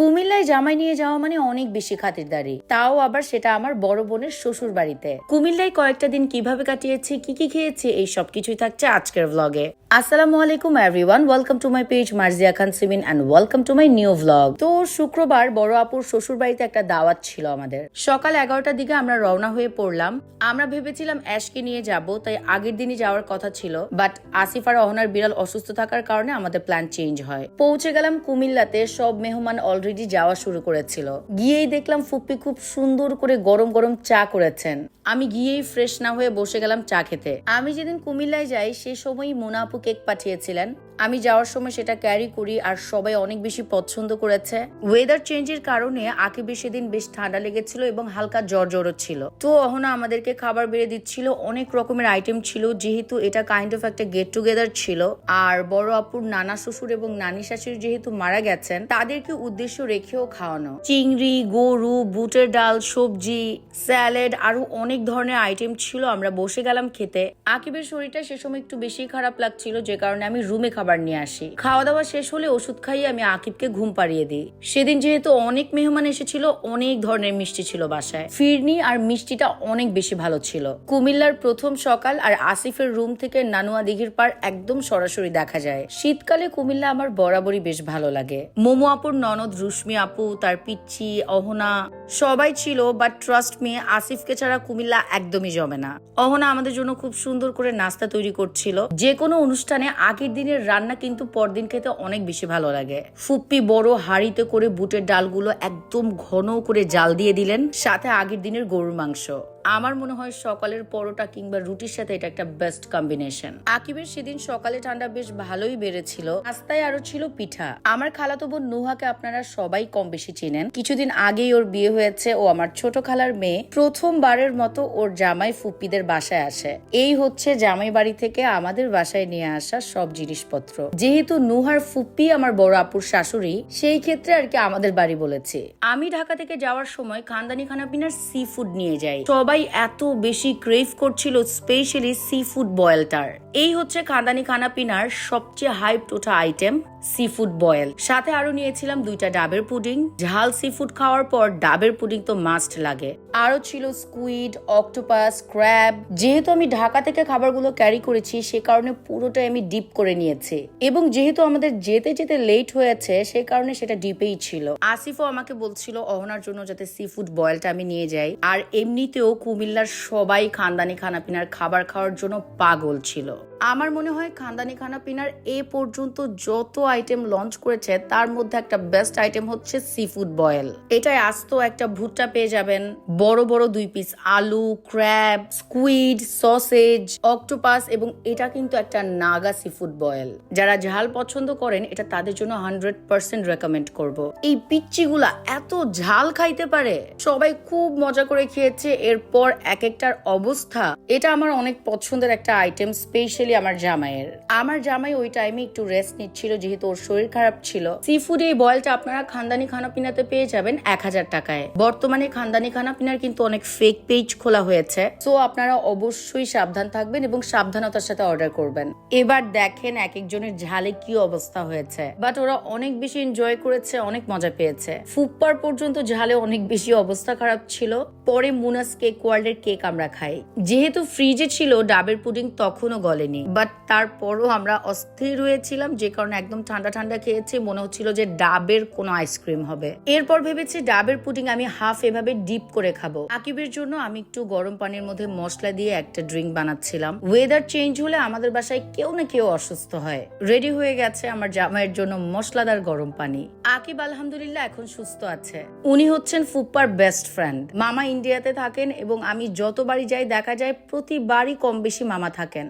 কুমিল্লায় জামাই নিয়ে যাওয়া মানে অনেক বেশি খাতিরদারি। তাও আবার সেটা আমার বড় বোনের শ্বশুর বাড়িতে কুমিল্লায় কয়েকটা দিন কীভাবে কাটিয়েছি, কি কি খেয়েছি, এই সব কিছুই থাকছে আজকের ভ্লগে আসসালামু আলাইকুম everyone welcome to my page Marzia Khan Simin and welcome to my new vlog তো শুক্রবার বড় আপুর শ্বশুর বাড়িতে একটা দাওয়াত ছিল আমাদের। সকাল এগারোটার দিকে আমরা রওনা হয়ে পড়লাম। আমরা ভেবেছিলাম অ্যাশকে নিয়ে যাব, তাই আগের দিনই যাওয়ার কথা ছিল। বাট আসিফ আর অহনার বিড়াল অসুস্থ থাকার কারণে আমাদের প্ল্যান চেঞ্জ হয়। পৌঁছে গেলাম কুমিল্লাতে, সব মেহমান অলরেডি যাওয়া শুরু করেছিল। গিয়েই দেখলাম ফুপ্পি খুব সুন্দর করে গরম গরম চা করেছেন। আমি গিয়েই ফ্রেশ না হয়ে বসে গেলাম চা খেতে। আমি যেদিন কুমিল্লায় যাই, সে সময়ই মোনা আপু কেক পাঠিয়েছিলেন। আমি যাওয়ার সময় সেটা ক্যারি করি আর সবাই অনেক বেশি পছন্দ করেছে। ওয়েদার চেঞ্জের কারণে আকিবের সেদিন বেশ ঠান্ডা লেগেছিল এবং হালকা জ্বর জ্বরও ছিল। তো অহনা আমাদেরকে খাবার বেড়ে দিচ্ছিল, অনেক রকমের আইটেম ছিল, যেহেতু এটা কাইন্ড অফ একটা গেট টুগেদার ছিল। আর বড় আপুর নানা শ্বশুর এবং নানি শাশুড়ি যেহেতু মারা গেছেন, তাদেরকে উদ্দেশ্য রেখেও খাওয়ানো। চিংড়ি, গরু, বুটের ডাল, সবজি স্যালাড আরও অনেক ধরনের আইটেম ছিল, আমরা বসে গেলাম খেতে। আকিবের শরীরটা সে সময় একটু বেশি খারাপ লাগছিল। যে কারণে আমি রুমে খাবার নিয়ে আসি। খাওয়া দাওয়া শেষ হলে ওষুধ খাইয়ে আমি আকিবকে ঘুম পাড়িয়ে দিই। সেদিন যেহেতু অনেক মেহমান এসেছিল, অনেক ধরনের মিষ্টি ছিল বাসায়। ফিরনি আর মিষ্টিটা অনেক বেশি ভালো ছিল। কুমিল্লার প্রথম সকাল আর আসিফের রুম থেকে নানুয়া দিঘির পার একদম সরাসরি দেখা যায়। শীতকালে কুমিল্লা আমার বরাবরই বেশ ভালো লাগে। মোমো আপুর ননদ রুশ্মি আপু, তার পিচ্ছি অহনা, সবাই ছিল বাট ট্রাস্ট মি আসিফকে ছাড়া কুমিল্লা একদমই জমে না। অহনা আমাদের জন্য খুব সুন্দর করে নাস্তা তৈরি করছিল। যে কোনো অনুষ্ঠানে আগের দিনের রান্না কিন্তু পরদিন খেতে অনেক বেশি ভালো লাগে। ফুপ্পি বড় হাড়িতে করে বুটের ডালগুলো একদম ঘন করে জাল দিয়ে দিলেন, সাথে আগের দিনের গরুর মাংস। আমার মনে হয় সকালের পরোটা কিংবা রুটির সাথে এটা একটা বেস্ট কম্বিনেশন আকিবের সেদিন সকালে ঠান্ডা বেশ ভালোই বেড়েছিল। রাস্তায় আরও ছিল পিঠা। আমার খালাতো বোন নুহাকে আপনারা সবাই কম বেশি চিনেন। কিছুদিন আগেই ওর বিয়ে হয়েছে। ও আমার ছোট খালার মেয়ে। প্রথমবারের মতো ওর জামাই ফুপ্পিদের বাসায় আসে। এই হচ্ছে জামাই বাড়ি থেকে আমাদের বাসায় নিয়ে আসা সব জিনিসপত্র। যেহেতু নুহার ফুপ্পি আমার বড় আপুর শাশুড়ি, সেই ক্ষেত্রে আর কি আমাদের বাড়ি বলেছে। আমি ঢাকা থেকে যাওয়ার সময় খানদানি খানাপিনার সি ফুড নিয়ে যাই। সবাই এত বেশি ক্রেভ করছিল স্পেশালি সি ফুড বয়েলটার এই হচ্ছে খাদানি খানা পিনার সবচেয়ে হাইপ ওঠা আইটেম সি ফুড বয়েল সাথে আরও নিয়েছিলাম দুইটা ডাবের পুডিং। ঝাল সি ফুড খাওয়ার পর ডাবের পুডিং তো মাস্ট লাগে। আরও ছিল স্কুইড অক্টোপাস ক্র্যাব যেহেতু আমি ঢাকা থেকে খাবারগুলো ক্যারি করেছি, সে কারণে পুরোটাই আমি ডিপ করে নিয়েছি। এবং যেহেতু আমাদের যেতে যেতে লেট হয়েছে, সে কারণে সেটা ডিপেই ছিল। আসিফও আমাকে বলছিল, অহনার জন্য যাতে সি ফুড বয়েলটা আমি নিয়ে যাই। আর এমনিতেও কুমিল্লার সবাই খানদানি, খানাপিনার খাবার খাওয়ার জন্য পাগল ছিল। আমার মনে হয় খানদানি, খানাপিনার এ পর্যন্ত যত আইটেম লঞ্চ করেছে, তার মধ্যে একটা বেস্ট আইটেম হচ্ছে সি ফুড বয়েল এটায় আস্ত একটা ভুট্টা পেয়ে যাবেন, বড় বড় দুই পিস আলু ক্র্যাব স্কুইড সসেজ অক্টোপাস এবং এটা কিন্তু একটা নাগা সি ফুড বয়েল যারা ঝাল পছন্দ করেন, এটা তাদের জন্য হান্ড্রেড পার্সেন্ট রেকমেন্ড করব। এই পিচ্চিগুলা এত ঝাল খাইতে পারে, সবাই খুব মজা করে খেয়েছে, এরপর এক একটার অবস্থা। এটা আমার অনেক পছন্দের একটা আইটেম স্পেশালি আমার জামাইয়ের। আমার জামাই ওই টাইমে একটু রেস্ট নিচ্ছিল, যেহেতু ওর শরীর খারাপ ছিল। সি ফুড এই বয়েলটা আপনারা খানদানি খানাপিনাতে পেয়ে যাবেন এক হাজার টাকায়। বর্তমানে খানদানি খানাপিনার কিন্তু অনেক ফেক পেজ খোলা হয়েছে। সো আপনারা অবশ্যই সাবধান থাকবেন এবং সাবধানতার সাথে অর্ডার করবেন। এবার দেখেন এক একজনের ঝালে কি অবস্থা হয়েছে। বাট ওরা অনেক বেশি এনজয় করেছে, অনেক মজা পেয়েছে। ফুপ্পার পর্যন্ত ঝালে অনেক বেশি অবস্থা খারাপ ছিল। পরে মুনাস কেক, ওয়ার্ল্ডের কেক আমরা খাই। যেহেতু ফ্রিজে ছিল, ডাবের পুডিং তখনও গলেনি। বাট তারপরও আমরা অস্থির হয়েছিলাম, যে কারণে একদম ঠান্ডা ঠান্ডা খেয়েছি, মনে হচ্ছিল যে ডাবের কোনো আইসক্রিম হবে। এরপর ভেবেছি ডাবের পুডিং আমি হাফ এভাবে ডিপ করে খাব। আকিবের জন্য আমি একটু গরম পানির মধ্যে মশলা দিয়ে একটা ড্রিঙ্ক বানাচ্ছিলাম। ওয়েদার চেঞ্জ হলে আমাদের বাসায় কেউ না কেউ অসুস্থ হয়। রেডি হয়ে গেছে আমার জামাইয়ের জন্য মশলাদার গরম পানি। আকিব আলহামদুলিল্লাহ এখন সুস্থ আছে। উনি হচ্ছেন ফুপ্পার বেস্ট ফ্রেন্ড মামা ইন্ডিয়াতে থাকেন এবং আমি যতবারই যাই দেখা যায়, প্রতিবারই কম বেশি মামা থাকেন।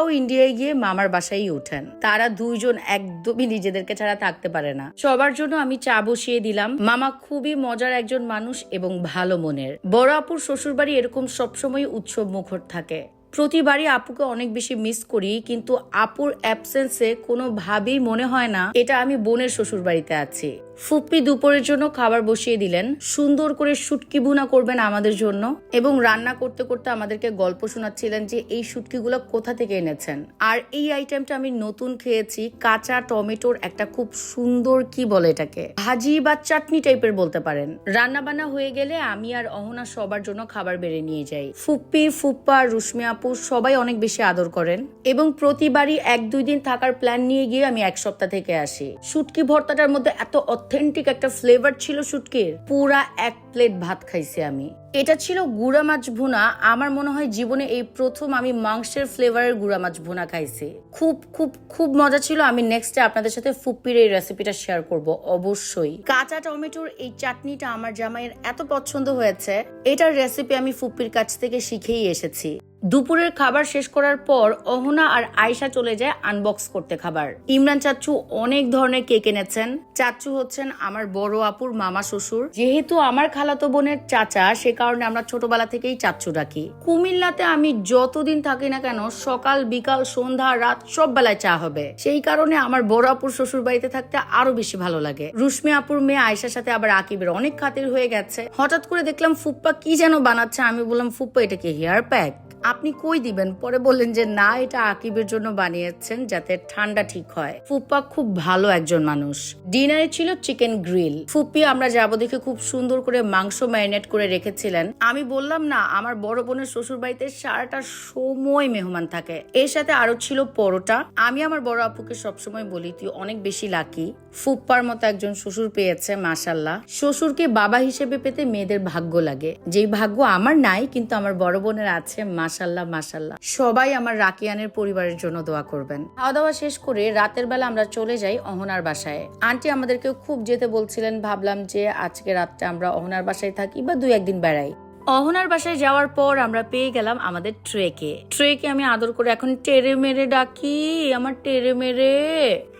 ফুপ্পাও ইন্ডিয়ায় গিয়ে মামার বাসায় উঠেন তারা দুইজন একদমই নিজেদেরকে ছাড়া থাকতে পারে না। সবার জন্য আমি চা বসিয়ে দিলাম। মামা খুবই মজার একজন মানুষ এবং ভালো মনের। বড় আপুর শ্বশুরবাড়ি এরকম সবসময় উৎসব মুখর থাকে। প্রতিবারই আপুকে অনেক বেশি মিস করি, কিন্তু আপুর অ্যাবসেন্সে কোনোভাবেই মনে হয় না, এটা আমি বোনের শ্বশুর বাড়িতে আছি। ফুপ্পি দুপুরের জন্য খাবার বসিয়ে দিলেন। সুন্দর করে শুটকি ভুনা করবেন আমাদের জন্য এবং রান্না করতে করতে আমাদেরকে গল্প শোনাচ্ছিলেন যে এই শুটকিগুলো কোথা থেকে এনেছেন। আর এই আইটেমটা আমি নতুন খেয়েছি, কাঁচা টমেটোর একটা খুব সুন্দর কি বলে এটাকে? ভাজি বা চাটনি টাইপের বলতে পারেন। রান্না বান্না হয়ে গেলে আমি আর অহনা সবার জন্য খাবার বেড়ে নিয়ে যাই। ফুপ্পি ফুপ্পা, রুশমি আপু সবাই অনেক বেশি আদর করেন এবং প্রতিবারই এক দুই দিন থাকার প্ল্যান নিয়ে গিয়ে আমি এক সপ্তাহ থেকে আসি। শুটকি ভর্তাটার মধ্যে এত অথেন্টিক একটা ফ্লেভার ছিল শুটকির। পুরা এক প্লেট ভাত খাইছি আমি। এটা ছিল গুড়া মাছ ভুনা। আমার মনে হয় জীবনে এই প্রথম আমি মাংসের ফ্লেভারের গুড়া মাছ ভুনা খাইছি। খুব খুব খুব মজা ছিল। আমি নেক্সট আপনাদের সাথে ফুপ্পির এই রেসিপিটা শেয়ার করব, অবশ্যই। কাঁচা টমেটোর এই চাটনিটা আমার জামাইয়ের এত পছন্দ হয়েছে। এটার রেসিপি আমি ফুপ্পির কাছ থেকে শিখেই এসেছি। দুপুরের খাবার শেষ করার পর অহনা আর আয়শা চলে যায় আনবক্স করতে খাবার। ইমরান চাচ্চু অনেক ধরনের কেক এনেছেন। চাচ্চু হচ্ছেন আমার বড় আপুর মামা শ্বশুর। যেহেতু আমার খালাতো বোনের চাচা, সে কারণে আমরা ছোটবেলা থেকেই চাচ্চু ডাকি। কুমিল্লাতে আমি যতদিন থাকি না কেন, সকাল, বিকাল, সন্ধ্যা, রাত সব বেলায় চা হবে। সেই কারণে আমার বড় আপুর শ্বশুর বাড়িতে থাকতে আরও বেশি ভালো লাগে। রুশ্মি আপুর মেয়ে আয়সার সাথে আবার আকিবের অনেক খাতির হয়ে গেছে। হঠাৎ করে দেখলাম ফুপ্পা কি যেন বানাচ্ছে, আমি বললাম, ফুপ্পা, এটা কি হেয়ার প্যাক? আপনি কই দিবেন? পরে বললেন যে, না, এটা আকিবের জন্য বানিয়েছেন যাতে ঠান্ডা ঠিক হয়। ফুপ্পা খুব ভালো একজন মানুষ। ডিনারে ছিল চিকেন গ্রিল। ফুপ্পি আমরা যাব দেখে খুব সুন্দর করে মাংস ম্যারিনেট করে রেখেছিলেন। আমি বললাম, না, আমার বড় বোনের শ্বশুর বাড়িতে সারাটা সময় মেহমান থাকে। এর সাথে আরও ছিল পরোটা। আমি আমার বড় আপুকে সবসময় বলি, তুই অনেক বেশি লাকি। ফুপ্পার মতো একজন শ্বশুর পেয়েছে মাসাল্লাহ শ্বশুরকে বাবা হিসেবে পেতে মেয়েদের ভাগ্য লাগে। যেই ভাগ্য আমার নাই, কিন্তু আমার বড় বোনের আছে মাসাল্লাহ মাসাল্লাহ সবাই আমার রাকিয়ানের পরিবারের জন্য দোয়া করবেন। খাওয়া দাওয়া শেষ করে রাতের বেলা আমরা চলে যাই অহনার বাসায়। আন্টি আমাদেরকে খুব যেতে বলছিলেন, ভাবলাম যে আজকে রাতটা আমরা অহনার বাসায় থাকি বা দুই একদিন বেড়াই। অহনার বাসায় যাওয়ার পর আমরা পেয়ে গেলাম আমাদের ট্রেকে। ট্রেকে আমি আদর করে এখন টেরে মেরে ডাকি, আমার টেরে মেরে।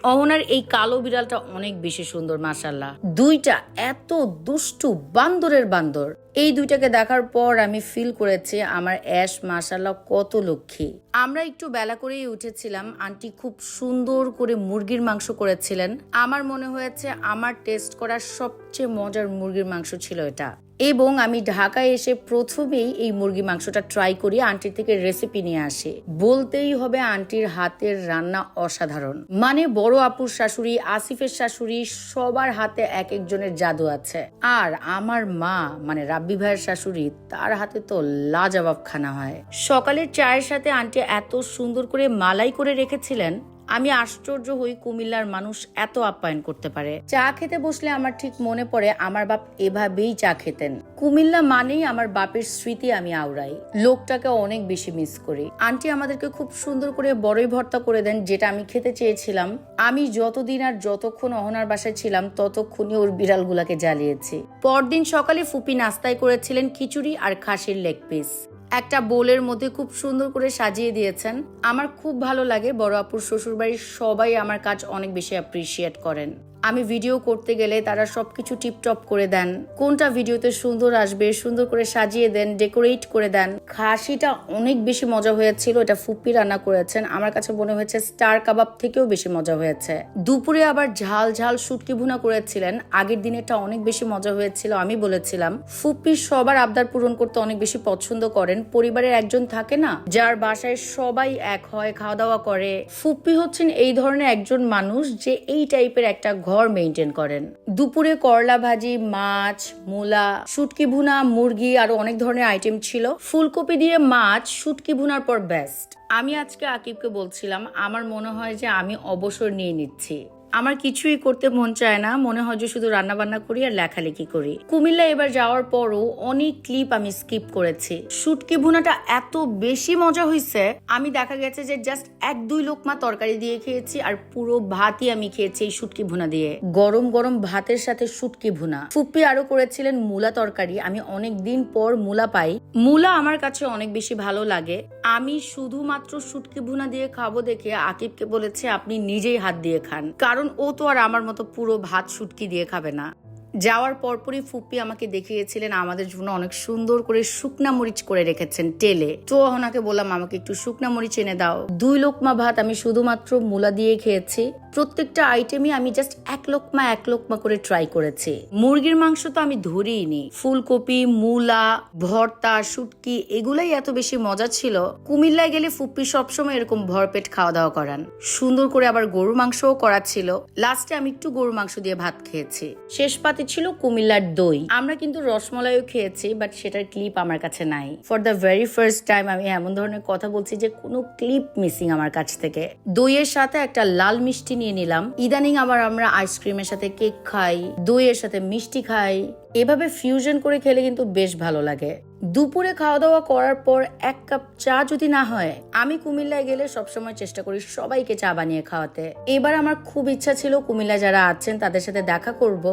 অহনার এই কালো বিড়ালটা অনেক বেশি সুন্দর মাসাল্লাহ দুইটা এত দুষ্টু বান্দরের বান্দর। এই দুইটাকে দেখার পর আমি ফিল করেছি আমার অ্যাশ মাসাল্লাহ কত লক্ষ্মী। আমরা একটু বেলা করেই উঠেছিলাম আন্টি খুব সুন্দর করে মুরগির মাংস করেছিলেন। আমার মনে হয়েছে আমার টেস্ট করার সবচেয়ে মজার মুরগির মাংস ছিল এটা। এবং আমি ঢাকায় এসে প্রথমেই এই মুরগি মাংসটা ট্রাই করি, আন্টির থেকে রেসিপি নিয়ে আসি। বলতেই হবে আন্টির হাতের রান্না অসাধারণ। মানে বড় আপুর শাশুড়ি, আসিফের শাশুড়ি, সবার হাতে এক একজনের জাদু আছে। আর আমার মা মানে রাব্বি ভাইয়ের শাশুড়ি, তার হাতে তো লাজবাব খানা হয়। সকালের চায়ের সাথে আন্টি এত সুন্দর করে মালাই করে রেখেছিলেন আমি আশ্চর্য হই কুমিল্লার মানুষ এত আপ্যায়ন করতে পারে। চা খেতে বসলে আমার ঠিক মনে পড়ে আমার বাপ এভাবেই চা খেতেন। কুমিল্লা মানেই আমার বাপের স্মৃতি আমি আওড়াই। লোকটাকে অনেক বেশি মিস করি। আন্টি আমাদেরকে খুব সুন্দর করে বড়ই ভর্তা করে দেন, যেটা আমি খেতে চেয়েছিলাম। আমি যতদিন আর যতক্ষণ অহনার বাসায় ছিলাম, ততক্ষণই ওর বিড়ালগুলাকে জ্বালিয়েছি। পরদিন সকালে ফুপি নাস্তায় করেছিলেন খিচুড়ি আর খাসির লেগ পিস। একটা বোলের মধ্যে খুব সুন্দর করে সাজিয়ে দিয়েছেন। আমার খুব ভালো লাগে বড় আপুর শ্বশুরবাড়ির সবাই আমার কাজ অনেক বেশি অ্যাপ্রিসিয়েট করেন। আমি ভিডিও করতে গেলে তারা সবকিছু টিপটপ করে দেন। কোনটা ভিডিওতে সুন্দর আসবে, সুন্দর করে সাজিয়ে দেন ডেকোরেট করে দেন। খাসিটা অনেক বেশি মজা হয়েছিল, এটা ফুপ্পি রান্না করেছেন। আমার কাছে মনে হয়েছে স্টার কাবাব থেকেও বেশি মজা হয়েছে। দুপুরে আবার ঝাল ঝাল শুটকি ভুনা করেছিলেন। আগের দিনেরটা অনেক বেশি মজা হয়েছিল, আমি বলেছিলাম। ফুপ্পি সবার আবদার পূরণ করতে অনেক বেশি পছন্দ করেন। পরিবারের একজন থাকে না, যার বাসায় সবাই এক হয় খাওয়া দাওয়া করে। ফুপ্পি হচ্ছেন এই ধরনের একজন মানুষ যে এই টাইপের একটা ঘর মেনটেন করেন। দুপুরে করলা ভাজি, মাছ, মূলা, শুটকি ভুনা, মুরগি, আরও অনেক ধরনের আইটেম ছিল। ফুলকপি দিয়ে মাছ, শুটকি ভুনার পর বেস্ট আমি আজকে আকিবকে বলছিলাম, আমার মনে হয় যে আমি অবসর নিয়ে নিচ্ছি। আমার কিছুই করতে মন চায় না। মনে হয় যে শুধু রান্না বান্না করি আর লেখালেখি করি। কুমিল্লা এবার যাওয়ার পরও অনেক ক্লিপ আমি স্কিপ করেছি। শুটকি ভুনাটা এত বেশি মজা হয়েছে আমি দেখা গেছে যে জাস্ট এক দুই লোকমা তরকারি দিয়ে খেয়েছি আর পুরো ভাতই আমি খেয়েছি এই শুটকি ভুনা দিয়ে। গরম গরম ভাতের সাথে শুটকি ভুনা। ফুপ্পি আরও করেছিলেন মূলা তরকারি। আমি অনেক দিন পর মূলা পাই। মূলা আমার কাছে অনেক বেশি ভালো লাগে। আমি শুধুমাত্র শুটকি ভুনা দিয়ে খাব দেখে আকিবকে বলেছে আপনি নিজেই হাত দিয়ে খান। কারণ ও তো আর আমার মতো পুরো ভাত শুটকি দিয়ে খাবে না। যাওয়ার পরপরই ফুপি আমাকে দেখিয়েছিলেন, আমাদের জন্য অনেক সুন্দর করে শুকনা মরিচ করে রেখেছেন টেলে তো ওনাকে বললাম, আমাকে একটু শুকনা মরিচ এনে দাও। দুই লোকমা ভাত আমি শুধুমাত্র মূলা দিয়ে খেয়েছি। প্রত্যেকটা আইটেমই আমি জাস্ট এক লোকমা এক লোকমা করে ট্রাই করেছি। মুরগির মাংস তো আমি ধরিই নি। ফুলকপি, মূলা, ভর্তা, শুটকি, এগুলাই এত বেশি মজা ছিল, কুমিল্লায় গেলে ফুপ্পি সবসময় এরকম ভরপেট খাওয়া দাওয়া করান। সুন্দর করে আবার গরুর মাংসও করা ছিল। লাস্টে আমি একটু গরুর মাংস দিয়ে ভাত খেয়েছি। শেষ পাতে ছিল কুমিল্লার দই। আমরা কিন্তু রসমলাইও খেয়েছি বাট সেটার ক্লিপ আমার কাছে নাই। For the very first time আমি এমন ধরনের কথা বলছি যে কোনো ক্লিপ মিসিং আমার কাছ থেকে। দইয়ের সাথে একটা লাল মিষ্টি নিয়ে নিলাম। ইদানিং আবার আমরা আইসক্রিমের সাথে কেক খাই, দইয়ের সাথে মিষ্টি খাই। এভাবে ফিউশন করে খেলে কিন্তু বেশ ভালো লাগে। দুপুরে খাওয়া দাওয়া করার পর এক কাপ চা যদি না হয়, আমি কুমিল্লায় গেলে সবসময় চেষ্টা করি সবাইকে চা বানিয়ে খাওয়াতে। এবার আমার খুব ইচ্ছা ছিল কুমিল্লা যারা আছেন তাদের সাথে দেখা করব।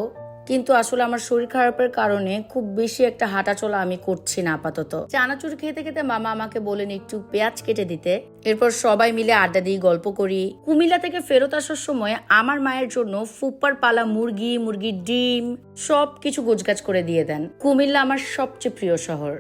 কিন্তু আসলে আমার শরীর খারাপের কারণে খুব বেশি একটা হাঁটাচলা আমি করছি না আপাতত। চানাচুর খেতে খেতে মামা আমাকে বলেন, একটু পেঁয়াজ কেটে দিতে। এরপর সবাই মিলে আড্ডা দিয়ে গল্প করি। কুমিল্লা থেকে ফেরত আসার সময় আমার মায়ের জন্য ফুপ্পার পালা মুরগি, মুরগির ডিম সব কিছু গোছগাছ করে দিয়ে দেন। কুমিল্লা আমার সবচেয়ে প্রিয় শহর।